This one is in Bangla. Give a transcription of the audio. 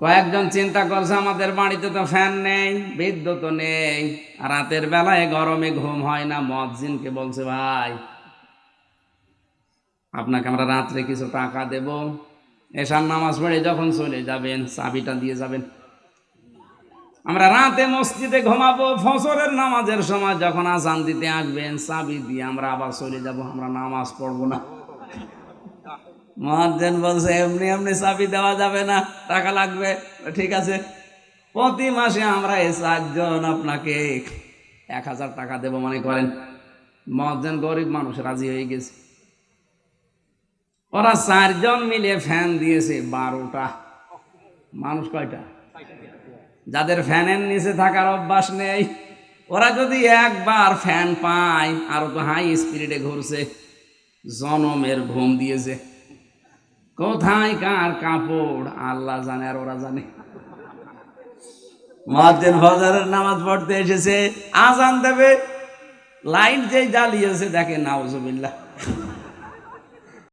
কয়েকজন চিন্তা করছে, আমাদের বাড়িতে তো ফ্যান নেই, বিদ্যুৎ নেই রাতের বেলায় গরমে ঘুম হয় না। মজ্জিনকে বলছে, ভাই, আপনাকে আমরা রাত্রে কিছু টাকা দেব। এসার নামাজ পড়ে যখন চলে যাবেন, চাবিটা দিয়ে যাবেন। আমরা রাতে মসজিদে ঘুমাবো ফসরের নামাজের সময় যখন আজান দিতে আসবেন, চাবি দিয়ে আমরা আবার চলে যাব, আমরা নামাজ পড়ব না। মহাজন বলছে, এমনি এমনি চাবি দেওয়া যাবে না, টাকা লাগবে। ঠিক আছে। প্রতি মাসে আমরা এই চারজন আপনাকে এক হাজার টাকা দেবো, মনে করেন। মহাজন গরিব মানুষ, রাজি হয়ে গেছে। ওরা চারজন মিলে ফ্যান দিয়েছে বারোটা। মানুষ কয়টা? যাদের ফ্যানের নিচে থাকার অভ্যাস নেই, ওরা যদি একবার ফ্যান পায়, আরও তো হাই স্পিডে ঘুরছে। জনমের ঘুম দিয়েছে কোথায় কার কাপড়? আল্লাহ জানে আর ওরা জানে। মহাদ্দিন হজারের নামাজ পড়তে এসেছে, আজান দেবে লাইট যেই জ্বালিয়েছে দেখে নাউজুবিল্লাহ।